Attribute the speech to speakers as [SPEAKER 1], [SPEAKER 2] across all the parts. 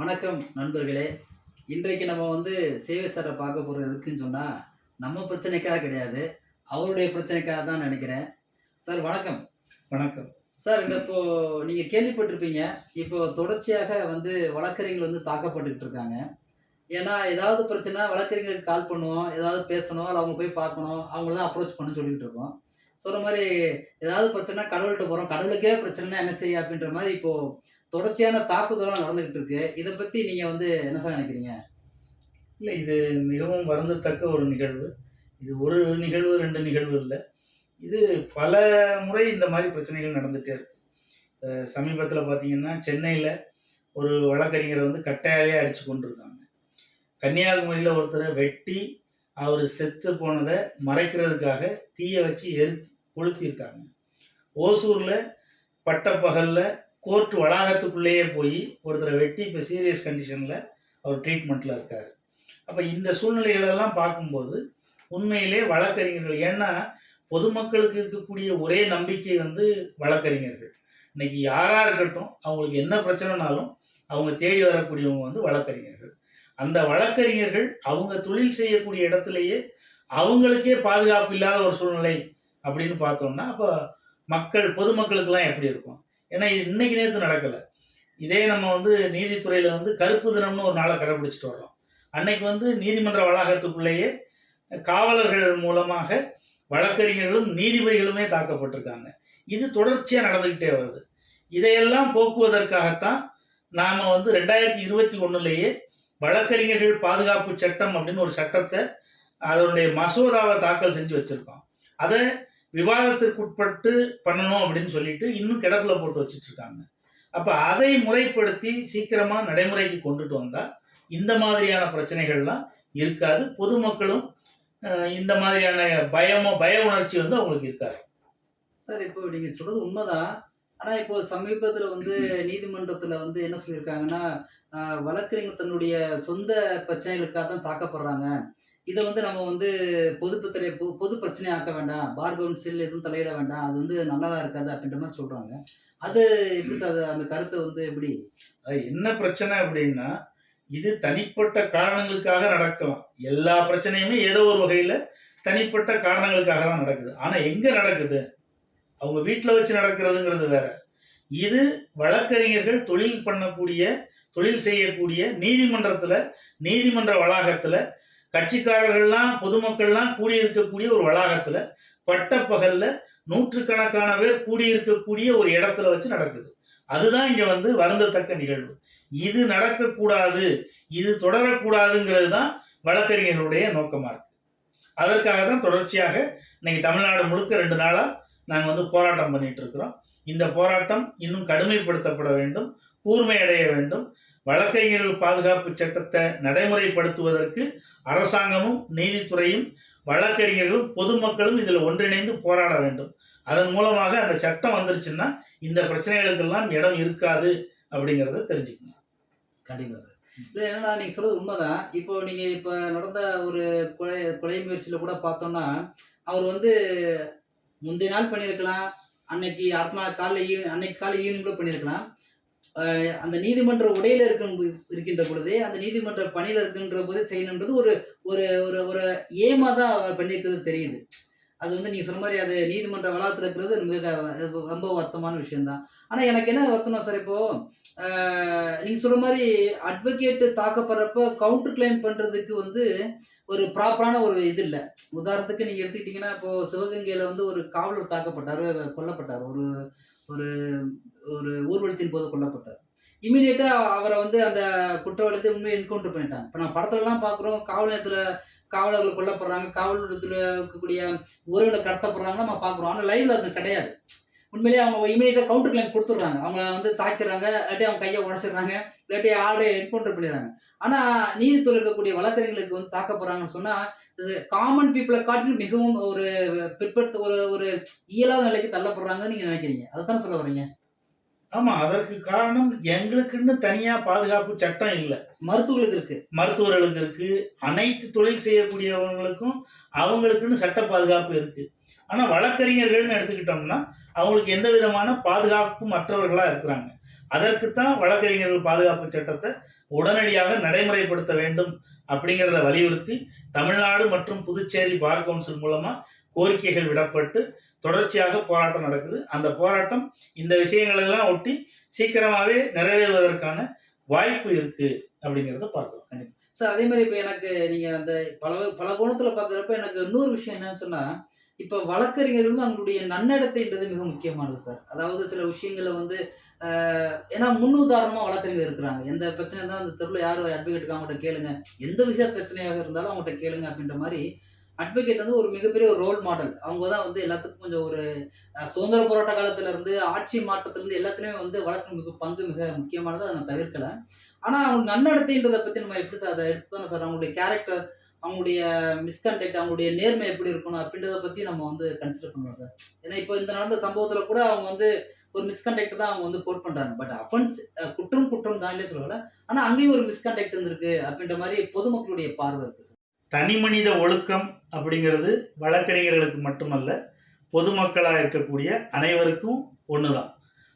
[SPEAKER 1] வணக்கம் நண்பர்களே. இன்றைக்கு நம்ம வந்து சேவை சாரை பார்க்க போகிறது எதுக்குன்னு சொன்னால் நம்ம பிரச்சனைக்காக கிடையாது. அவருடைய பிரச்சனைக்காக தான் நினைக்கிறேன். சார் வணக்கம்.
[SPEAKER 2] வணக்கம்.
[SPEAKER 1] சார் இந்த இப்போ நீங்கள் கேள்விப்பட்டிருப்பீங்க. இப்போ தொடர்ச்சியாக வந்து வழக்கறிஞர்கள் வந்து தாக்கப்பட்டுக்கிட்டு இருக்காங்க. ஏன்னா ஏதாவது பிரச்சனை வழக்கறிஞர்களுக்கு கால் பண்ணுவோம். ஏதாவது பேசணும். இல்லை அவங்க போய் பார்க்கணும். அவங்கள தான் அப்ரோச் பண்ண சொல்லிட்டு இருக்கோம். சொல்கிற மாதிரி ஏதாவது பிரச்சனை கடவுள்கிட்ட போகிறோம் கடவுளுக்கே பிரச்சனைனா என்ன செய்ய? அப்படின்ற மாதிரி இப்போ தொடர்ச்சியான தாக்குதலாம் நடந்துகிட்டு இருக்கு இதை பற்றி நீங்கள் வந்து என்ன சார் நினைக்கிறீங்க?
[SPEAKER 2] இல்லை இது மிகவும் வருந்தத்தக்க ஒரு நிகழ்வு. இது ஒரு நிகழ்வு ரெண்டு நிகழ்வு இல்லை. இது பல முறை இந்த மாதிரி பிரச்சனைகள் நடந்துகிட்டே இருக்கு. சமீபத்தில் பார்த்தீங்கன்னா சென்னையில் ஒரு வழக்கறிஞரை வந்து கட்டையாலே அடித்து கொண்டிருக்காங்க கன்னியாகுமரியில் ஒருத்தரை வெட்டி அவர் செத்து போனதை மறைக்கிறதுக்காக தீயை வச்சு எரித்து கொளுத்தியிருக்காங்க. ஓசூரில் பட்டப்பகலில் கோர்ட் வளாகத்துக்குள்ளேயே போய் ஒருத்தரை வெட்டி இப்போ சீரியஸ் கண்டிஷனில் அவர் ட்ரீட்மெண்ட்டில் இருக்கார். அப்போ இந்த சூழ்நிலைகளெல்லாம் பார்க்கும்போது உண்மையிலே வழக்கறிஞர்கள் ஏன்னா பொதுமக்களுக்கு இருக்கக்கூடிய ஒரே நம்பிக்கை வந்து வழக்கறிஞர்கள். இன்னைக்கு யாராக இருக்கட்டும் அவங்களுக்கு என்ன பிரச்சனைனாலும் அவங்க தேடி வரக்கூடியவங்க வந்து வழக்கறிஞர்கள். அந்த வழக்கறிஞர்கள் அவங்க தொழில் செய்யக்கூடிய இடத்துலையே அவங்களுக்கே பாதுகாப்பு இல்லாத ஒரு சூழ்நிலை அப்படின்னு பார்த்தோம்னா அப்போ மக்கள் பொதுமக்களுக்கெல்லாம் எப்படி இருக்கும்? ஏன்னா இது இன்னைக்கு நேற்று நடக்கலை. இதே நம்ம வந்து நீதித்துறையில் வந்து கருப்பு தினம்னு ஒரு நாளை கடைபிடிச்சிட்டு வர்றோம். அன்னைக்கு வந்து நீதிமன்ற வளாகத்துக்குள்ளேயே காவலர்கள் மூலமாக வழக்கறிஞர்களும் நீதிபதிகளுமே தாக்கப்பட்டிருக்காங்க. இது தொடர்ச்சியாக நடந்துக்கிட்டே வருது. இதையெல்லாம் போக்குவதற்காகத்தான் நாம் வந்து ரெண்டாயிரத்தி இருபத்தி ஒன்றுலேயே வழக்கறிஞர்கள் பாதுகாப்பு சட்டம் அப்படின்னு ஒரு சட்டத்தை அதனுடைய மசோதாவை தாக்கல் செஞ்சு வச்சுருக்கோம். அதை விவாதத்திற்குட்பட்டு பண்ணணும் அப்படின்னு சொல்லிட்டு இன்னும் கிடப்பில் போட்டு வச்சுட்டு இருக்காங்க அப்போ அதை முறைப்படுத்தி சீக்கிரமாக நடைமுறைக்கு கொண்டுட்டு வந்தால் இந்த மாதிரியான பிரச்சனைகள்லாம் இருக்காது. பொதுமக்களும் இந்த மாதிரியான பயமோ பய உணர்ச்சி வந்து அவங்களுக்கு இருக்காது.
[SPEAKER 1] சார் இப்போ நீங்கள் சொல்கிறது உண்மைதான். ஆனால் இப்போ சமீபத்தில் வந்து நீதிமன்றத்தில் வந்து என்ன சொல்லியிருக்காங்கன்னா வழக்கறிஞர் தன்னுடைய சொந்த பிரச்சனைகளுக்காக தான் தாக்கப்படுறாங்க. இதை வந்து நம்ம வந்து பொது பிரச்சனை பொது பிரச்சனை ஆக்க வேண்டாம். பார் கவுன்சில் எதுவும் தலையிட வேண்டாம். அது வந்து நல்லதா இருக்காது அப்படின்ற மாதிரி சொல்றாங்க. அது எப்படி சார் அது அந்த கருத்தை வந்து எப்படி?
[SPEAKER 2] என்ன பிரச்சனை அப்படின்னா இது தனிப்பட்ட காரணங்களுக்காக நடக்கலாம். எல்லா பிரச்சனையுமே ஏதோ ஒரு வகையில் தனிப்பட்ட காரணங்களுக்காக தான் நடக்குது. ஆனால் எங்கே நடக்குது? அவங்க வீட்டில் வச்சு நடக்கிறதுங்கிறது வேற. இது வழக்கறிஞர்கள் தொழில் பண்ணக்கூடிய தொழில் செய்யக்கூடிய நீதிமன்றத்தில் நீதிமன்ற வளாகத்தில் கட்சிக்காரர்கள்லாம் பொதுமக்கள்லாம் கூடியிருக்கக்கூடிய ஒரு வளாகத்தில் பட்டப்பகலில் நூற்றுக்கணக்கான பேர் கூடியிருக்கக்கூடிய ஒரு இடத்துல வச்சு நடக்குது. அதுதான் இங்கே வந்து வருந்தத்தக்க நிகழ்வு. இது நடக்கக்கூடாது இது தொடரக்கூடாதுங்கிறது தான் வழக்கறிஞர்களுடைய நோக்கமாக இருக்கு. அதற்காக தான் தொடர்ச்சியாக இன்னைக்கு தமிழ்நாடு முழுக்க ரெண்டு நாளாக நாங்கள் வந்து போராட்டம் பண்ணிட்டு இருக்கிறோம். இந்த போராட்டம் இன்னும் கடுமைப்படுத்தப்பட வேண்டும் கூர்மையடைய வேண்டும். வழக்கறிஞர்கள் பாதுகாப்பு சட்டத்தை நடைமுறைப்படுத்துவதற்கு அரசாங்கமும் நீதித்துறையும் வழக்கறிஞர்களும் பொதுமக்களும் இதில் ஒன்றிணைந்து போராட வேண்டும். அதன் மூலமாக அந்த சட்டம் வந்துருச்சுன்னா இந்த பிரச்சனைகளுக்கெல்லாம் இடம் இருக்காது அப்படிங்கிறத தெரிஞ்சுக்கணும்.
[SPEAKER 1] கண்டிப்பாக சார். இல்லை என்னன்னா நீங்கள் சொல்றது உண்மைதான். இப்போ நீங்கள் இப்போ நடந்த ஒரு கொலை கொலை முயற்சியில் கூட பார்த்தோம்னா அவர் வந்து முந்தைய நாள் பண்ணியிருக்கலாம். அன்னைக்கு அடுத்த நாள் காலைல ஈவினிங் அன்னைக்கு காலை ஈவினிங் கூட பண்ணியிருக்கலாம். அந்த நீதிமன்ற உடையில இருக்கும் இருக்கின்ற பொழுதே அந்த நீதிமன்ற பணியில இருக்கின்ற போதே செய்யணுன்றது ஒரு ஒரு ஒரு ஒரு ஏமா தான் பண்ணியிருக்கிறது தெரியுது. அது வந்து நீங்கள் சொன்ன மாதிரி அது நீதிமன்ற வளாகத்தில் இருக்கிறது மிக ரொம்ப வருத்தமான விஷயம்தான். ஆனால் எனக்கு என்ன வருத்தம்னா சார் இப்போது நீங்கள் சொல்கிற மாதிரி அட்வொகேட்டு தாக்கப்படுறப்ப கவுண்டர் கிளைம் பண்ணுறதுக்கு வந்து ஒரு ப்ராப்பரான ஒரு இது இல்லை. உதாரணத்துக்கு நீங்கள் எடுத்துக்கிட்டிங்கன்னா இப்போது சிவகங்கையில் வந்து ஒரு காவலர் தாக்கப்பட்டார் கொல்லப்பட்டார். ஒரு ஒரு ஒரு ஊர்வலத்தின் போது கொல்லப்பட்டார். இமீடியட்டாக அவரை வந்து அந்த குற்றவாளியத்தை உண்மையை என்கவுண்டர் பண்ணிட்டாங்க. இப்போ நான் படத்துலலாம் பார்க்குறோம் காவல் நிலையத்தில் காவலர்கள் கொல்லப்படுறாங்க காவலத்தில் இருக்கக்கூடிய உறவுகளை கடத்தப்படுறாங்க நம்ம பார்க்குறோம். ஆனால் லைவ்ல அது கிடையாது. உண்மையிலேயே அவங்க இமீடியட்டாக கவுண்டர் கிளைம் கொடுத்துட்றாங்க. அவங்க வந்து தாக்கிறாங்க இல்லாட்டி அவங்க கையை உடச்சிடுறாங்க இல்லாட்டி ஆல்ரெடி என்கவுண்டர் பண்ணிடுறாங்க. ஆனால் நீதித்துறை இருக்கக்கூடிய வழக்கறிஞர்களுக்கு வந்து தாக்க போகிறாங்கன்னு சொன்னால் காமன் பீப்புளை காட்டிலும் மிகவும் ஒரு பிற்படுத்த ஒரு ஒரு இயலாத நிலைக்கு தள்ளப்படுறாங்கன்னு நீங்கள் நினைக்கிறீங்க. அதை தான் சொல்ல வரீங்க
[SPEAKER 2] ஆமாம் அதற்கு காரணம் எங்களுக்குன்னு தனியாக பாதுகாப்பு சட்டம் இல்லை.
[SPEAKER 1] மருத்துவர்களுக்கு இருக்கு.
[SPEAKER 2] மருத்துவர்களுக்கு இருக்கு அனைத்து தொழில் செய்யக்கூடியவங்களுக்கும் அவங்களுக்குன்னு சட்ட பாதுகாப்பு இருக்கு. ஆனால் வழக்கறிஞர்கள்னு எடுத்துக்கிட்டோம்னா அவங்களுக்கு எந்த விதமான பாதுகாப்பும் மற்றவர்களாக இருக்கிறாங்க. அதற்குத்தான் வழக்கறிஞர்கள் பாதுகாப்பு சட்டத்தை உடனடியாக நடைமுறைப்படுத்த வேண்டும் அப்படிங்கிறத வலியுறுத்தி தமிழ்நாடு மற்றும் புதுச்சேரி பார் கவுன்சில் மூலமா கோரிக்கைகள் விடப்பட்டு தொடர்ச்சியாக போராட்டம் நடக்குது. அந்த போராட்டம் இந்த விஷயங்களெல்லாம் ஒட்டி சீக்கிரமாகவே நிறைவேறுவதற்கான வாய்ப்பு இருக்கு அப்படிங்கிறத பார்க்கலாம்.
[SPEAKER 1] சார் அதே மாதிரி இப்போ எனக்கு நீங்கள் அந்த பல பல கோணத்தில் பார்க்குறப்ப எனக்கு இன்னொரு விஷயம் என்னன்னு சொன்னால் இப்போ வழக்கறிஞர்களும் அவங்களுடைய நன்னடத்தைன்றது மிக முக்கியமானது சார். அதாவது சில விஷயங்களை வந்து ஆஹ், ஏன்னா முன்னுதாரணமாக வழக்கறிஞர் இருக்கிறாங்க. எந்த பிரச்சனை இருந்தாலும் அந்த தெருவில் யார் அட்வொகேட்டுக்கு அவங்ககிட்ட கேளுங்க. எந்த விஷய பிரச்சனையாக இருந்தாலும் அவங்ககிட்ட கேளுங்க அப்படின்ற மாதிரி அட்வொகேட் வந்து ஒரு மிகப்பெரிய ஒரு ரோல் மாடல் அவங்க தான் வந்து எல்லாத்துக்கும் கொஞ்சம் ஒரு சுதந்திர போராட்ட காலத்திலேருந்து ஆட்சி மாற்றத்திலேருந்து எல்லாத்துலேயுமே வந்து வழக்கு மிக பங்கு மிக முக்கியமானது அதை நான் தவிர்க்கல. ஆனால் அவங்க நன்னடத்தைன்றதை பற்றி நம்ம எப்படி சார் அதை எடுத்து தானே சார் அவங்களுடைய கேரக்டர் அவங்களுடைய மிஸ்கண்டக்ட் அவங்களுடைய நேர்மை எப்படி இருக்கணும் அப்படின்றத பற்றி நம்ம வந்து கன்சிடர் பண்ணுவோம் சார். ஏன்னா இப்போ இந்த நடந்த சம்பவத்தில் கூட அவங்க வந்து ஒரு மிஸ்கண்டக்ட் தான் அவங்க வந்து கோட் பண்ணுறாங்க பட் அஃபென்ஸ் குற்றம் குற்றம் தானே சொல்லலை. ஆனால் அங்கேயும் ஒரு மிஸ்கண்டக்ட் இருந்திருக்கு அப்படின்ற மாதிரி பொதுமக்களுடைய பார்வை இருக்குது சார்.
[SPEAKER 2] தனி மனித ஒழுக்கம் அப்படிங்கிறது வழக்கறிஞர்களுக்கு மட்டுமல்ல பொதுமக்களாக இருக்கக்கூடிய அனைவருக்கும் ஒன்று தான்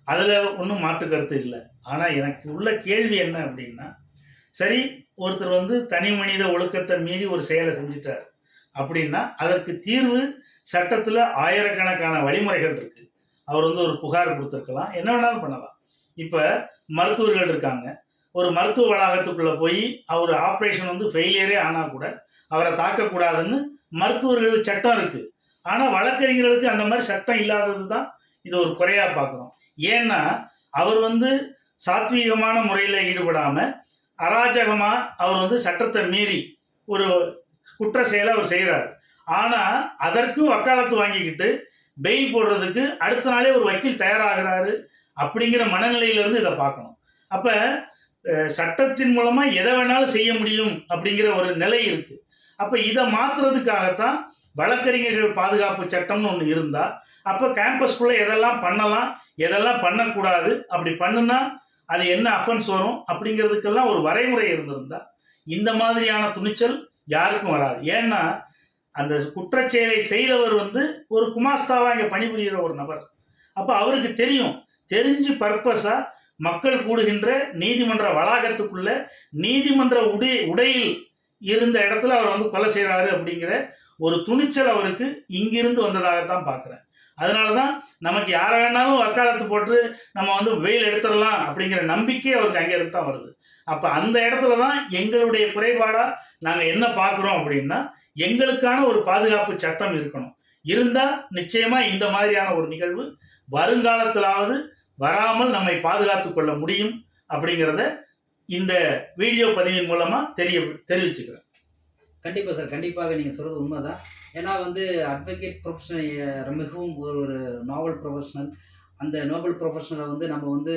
[SPEAKER 2] அதில் ஒன்றும் மாற்று கருத்து இல்லை. ஆனால் எனக்கு உள்ள கேள்வி என்ன அப்படின்னா சரி ஒருத்தர் வந்து தனி மனித ஒழுக்கத்தை மீறி ஒரு செயலை செஞ்சிட்டார் அப்படின்னா அதற்கு தீர்வு சட்டத்தில் ஆயிரக்கணக்கான வழிமுறைகள் இருக்குது அவர் வந்து ஒரு புகார் கொடுத்துருக்கலாம். என்ன வேணாலும் பண்ணலாம். இப்போ மருத்துவர்கள் இருக்காங்க. ஒரு மருத்துவ வளாகத்துக்குள்ளே போய் அவர் ஆப்ரேஷன் வந்து ஃபெயிலியரே ஆனால் கூட அவரை தாக்கக்கூடாதுன்னு மருத்துவர்கள் சட்டம் இருக்குது ஆனால் வழக்கறிஞர்களுக்கு அந்த மாதிரி சட்டம் இல்லாதது தான் இது ஒரு குறையாக பார்க்குறோம். ஏன்னா அவர் வந்து சாத்வீகமான முறையில் ஈடுபடாமல் அராஜகமாக அவர் வந்து சட்டத்தை மீறி ஒரு குற்ற செயலை அவர் செய்கிறார் ஆனால் அதற்கும் வக்காலத்து வாங்கிக்கிட்டு பெயில் போடுறதுக்கு அடுத்த நாளே ஒரு வக்கீல் தயாராகிறாரு அப்படிங்கிற மனநிலையிலேருந்து இதை பார்க்கணும். அப்போ சட்டத்தின் மூலமா எதை வேணாலும் செய்ய முடியும் அப்படிங்கிற ஒரு நிலை இருக்கு. அப்ப இதை மாத்துறதுக்காகத்தான் வழக்கறிஞர்கள் பாதுகாப்பு சட்டம்னு ஒன்று இருந்தா அப்ப கேம்பஸ்குள்ள எதெல்லாம் பண்ணலாம் எதெல்லாம் பண்ணக்கூடாது அப்படி பண்ணுனா அது என்ன அஃபென்ஸ் வரும் அப்படிங்கிறதுக்கெல்லாம் ஒரு வரைமுறை இருந்திருந்தா இந்த மாதிரியான துணிச்சல் யாருக்கும் வராது. ஏன்னா அந்த குற்றச்செயலை செய்தவர் வந்து ஒரு குமாஸ்தாவா இங்க பணிபுரிகிற ஒரு நபர். அப்ப அவருக்கு தெரியும். தெரிஞ்சு பர்பஸா மக்கள் கூடுகின்ற நீதிமன்ற வளாகத்துக்குள்ள நீதிமன்ற உடை உடையில் இருந்த இடத்துல அவர் வந்து கொலை செய்கிறாரு அப்படிங்கிற ஒரு துணிச்சல் அவருக்கு இங்கிருந்து வந்ததாகத்தான் பார்க்குறேன். அதனால தான் நமக்கு யாரை வேணாலும் வக்காலத்து போட்டு நம்ம வந்து வெயில் எடுத்துடலாம் அப்படிங்கிற நம்பிக்கை அவருக்கு அங்கேருந்து தான் வருது. அப்போ அந்த இடத்துல தான் எங்களுடைய குறைபாடாக நாங்கள் என்ன பார்க்குறோம் அப்படின்னா எங்களுக்கான ஒரு பாதுகாப்பு சட்டம் இருக்கணும். இருந்தால் நிச்சயமாக இந்த மாதிரியான ஒரு நிகழ்வு வருங்காலத்திலாவது வராமல் நம்மை பாதுகாத்து கொள்ள முடியும் அப்படிங்கிறத இந்த வீடியோ பதிவின் மூலமாக தெரிய தெரிவிச்சுக்கிறேன்.
[SPEAKER 1] கண்டிப்பாக சார் கண்டிப்பாக நீங்கள் சொல்கிறது உண்மைதான். ஏன்னா வந்து அட்வொகேட் ப்ரொஃபஷனல் மிகவும் ஒரு ஒரு நாவல் ப்ரொஃபஷனல் அந்த நோபல் ப்ரொஃபஷனலை வந்து நம்ம வந்து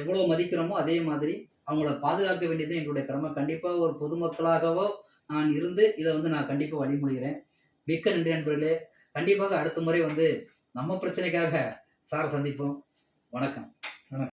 [SPEAKER 1] எவ்வளோ மதிக்கிறோமோ அதே மாதிரி அவங்கள பாதுகாக்க வேண்டியது எங்களுடைய கடமை. கண்டிப்பாக ஒரு பொதுமக்களாகவோ நான் இருந்து இதை வந்து நான் கண்டிப்பாக வழிமொழிகிறேன் மிக்க நன்றி நண்பர்களே. கண்டிப்பாக அடுத்த முறை வந்து நம்ம பிரச்சனைக்காக சார் சந்திப்போம். வணக்கம்.